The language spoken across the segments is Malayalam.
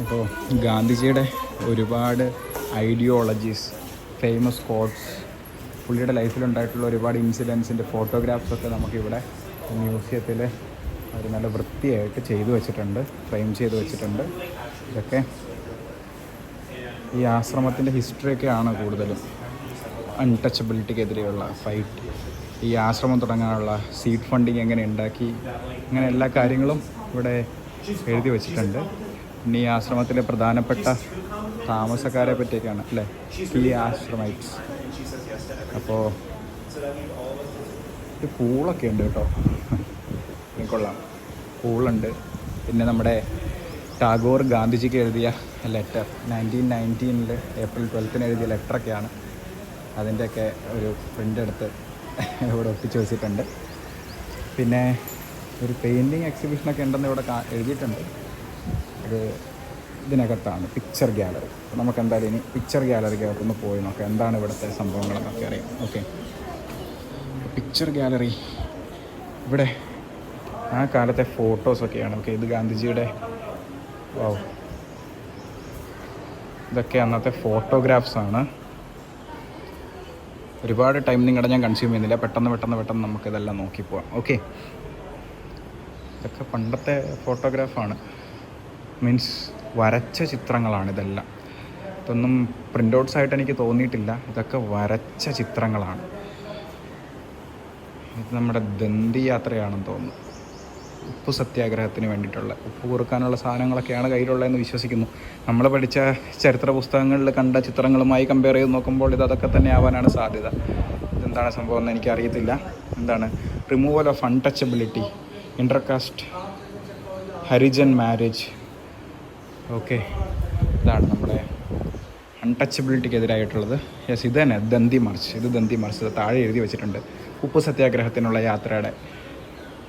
അപ്പോൾ ഗാന്ധിജിയുടെ ഒരുപാട് ഐഡിയോളജീസ് ഫേമസ് കോട്ട്സ് പുള്ളിയുടെ ലൈഫിലുണ്ടായിട്ടുള്ള ഒരുപാട് ഇൻസിഡൻസിന്റെ ഫോട്ടോഗ്രാഫ്സ് ഒക്കെ നമുക്കിവിടെ മ്യൂസിയത്തിൽ അവർ നല്ല വൃത്തിയായിട്ട് ചെയ്തു വെച്ചിട്ടുണ്ട് ഫ്രെയിം ചെയ്തു വെച്ചിട്ടുണ്ട്. ഇതൊക്കെ ഈ ആശ്രമത്തിന്റെ ഹിസ്റ്ററിയൊക്കെയാണ് കൂടുതലും അൺടച്ചബിലിറ്റിക്കെതിരെയുള്ള ഫൈറ്റ് ഈ ആശ്രമം തുടങ്ങാനുള്ള സീഡ് ഫണ്ടിങ് എങ്ങനെ ഉണ്ടാക്കി അങ്ങനെ എല്ലാ കാര്യങ്ങളും ഇവിടെ എഴുതി വെച്ചിട്ടുണ്ട്. ഈ ആശ്രമത്തിലെ പ്രധാനപ്പെട്ട താമസക്കാരെ പറ്റിയൊക്കെയാണ് അല്ലേ? ഈ ആശ്രമൈറ്റ്സ്. അപ്പോൾ പൂളൊക്കെ ഉണ്ട് കേട്ടോ. കൊള്ളാം. പൂളുണ്ട്. പിന്നെ നമ്മുടെ ടാഗോർ ഗാന്ധിജിക്ക് എഴുതിയ ലെറ്റർ നയന്റീൻ നയന്റീനിൽ ഏപ്രിൽ ട്വൽത്തിന് എഴുതിയ ലെറ്ററൊക്കെയാണ് അതിന്റെയൊക്കെ ഒരു പ്രിന്റ് എടുത്ത് ഇവിടെ ഒട്ടിച്ച് വെച്ചിട്ടുണ്ട്. പിന്നെ ഒരു പെയിന്റിങ് എക്സിബിഷനൊക്കെ ഉണ്ടെന്ന് ഇവിടെ എഴുതിയിട്ടുണ്ട്. അത് ഇതിനകത്താണ് പിക്ചർ ഗ്യാലറി നമുക്ക് എന്തായാലും ഇനി പിക്ചർ ഗ്യാലറിക്കകത്തൊന്ന് പോയി നോക്കാം. എന്താണ് ഇവിടുത്തെ സംഭവങ്ങളെന്നൊക്കെ അറിയാം. ഓക്കെ പിക്ചർ ഗ്യാലറി ഇവിടെ ആ കാലത്തെ ഫോട്ടോസൊക്കെയാണ് ഓക്കെ ഇത് ഗാന്ധിജിയുടെ ഓ ഇതൊക്കെ അന്നത്തെ ഫോട്ടോഗ്രാഫ്സ് ആണ്. ഒരുപാട് ടൈം നിങ്ങളുടെ ഞാൻ കൺസ്യൂം ചെയ്യുന്നില്ല. പെട്ടെന്ന് പെട്ടെന്ന് പെട്ടെന്ന് നമുക്കിതെല്ലാം നോക്കി പോവാം. ഓക്കെ ഇതൊക്കെ പണ്ടത്തെ ഫോട്ടോഗ്രാഫാണ് മീൻസ് വരച്ച ചിത്രങ്ങളാണ് ഇതെല്ലാം. ഇതൊന്നും പ്രിന്റ് ഔട്ട്സ് ആയിട്ട് എനിക്ക് തോന്നിയിട്ടില്ല. ഇതൊക്കെ വരച്ച ചിത്രങ്ങളാണ്. ഇത് നമ്മുടെ ദന്തി യാത്രയാണെന്ന് തോന്നുന്നു. ഉപ്പ് സത്യാഗ്രഹത്തിന് വേണ്ടിയിട്ടുള്ള ഉപ്പ് കുറുക്കാനുള്ള സാധനങ്ങളൊക്കെയാണ് കയ്യിലുള്ളതെന്ന് വിശ്വസിക്കുന്നു. നമ്മൾ പഠിച്ച ചരിത്ര പുസ്തകങ്ങളിൽ കണ്ട ചിത്രങ്ങളുമായി കമ്പയർ ചെയ്ത് നോക്കുമ്പോൾ ഇത് അതൊക്കെ തന്നെ ആവാനാണ് സാധ്യത. ഇതെന്താണ് സംഭവം എന്ന് എനിക്കറിയത്തില്ല. എന്താണ്? Removal of untouchability intercaste Harijan marriage okay. ഇതാണ് നമ്മുടെ അൺടച്ചബിലിറ്റിക്കെതിരായിട്ടുള്ളത് യെസ് ഇത് തന്നെ ദന്തി മാർച്ച്. ഇത് ദന്തി മാർച്ച്. താഴെ എഴുതി വെച്ചിട്ടുണ്ട്. ഉപ്പ് സത്യാഗ്രഹത്തിനുള്ള യാത്രയുടെ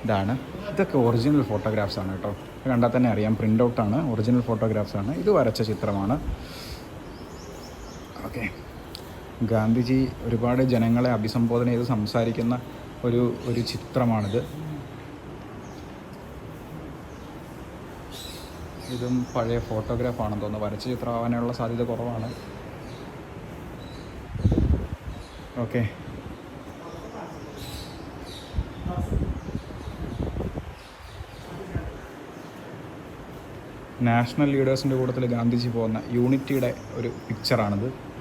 ഇതാണ്. ഇതൊക്കെ ഒറിജിനൽ ഫോട്ടോഗ്രാഫ്സ് ആണ് കേട്ടോ. കണ്ടാൽ തന്നെ അറിയാം. പ്രിന്റ് ഔട്ടാണ് ഒറിജിനൽ ഫോട്ടോഗ്രാഫ്സ് ആണ്. ഇത് വരച്ച ചിത്രമാണ്. ഓക്കെ. ഗാന്ധിജി ഒരുപാട് ജനങ്ങളെ അഭിസംബോധന ചെയ്ത് സംസാരിക്കുന്ന ഒരു ഒരു ചിത്രമാണിത്. ഇതും പഴയ ഫോട്ടോഗ്രാഫാണെന്ന് തോന്നുന്നു. വരച്ച ചിത്രമാവാനുള്ള സാധ്യത കുറവാണ്. ഓക്കെ. നാഷണൽ ലീഡേഴ്സിന്റെ കൂട്ടത്തിൽ ഗാന്ധിജി പോകുന്ന യൂണിറ്റിയുടെ ഒരു പിക്ചറാണിത്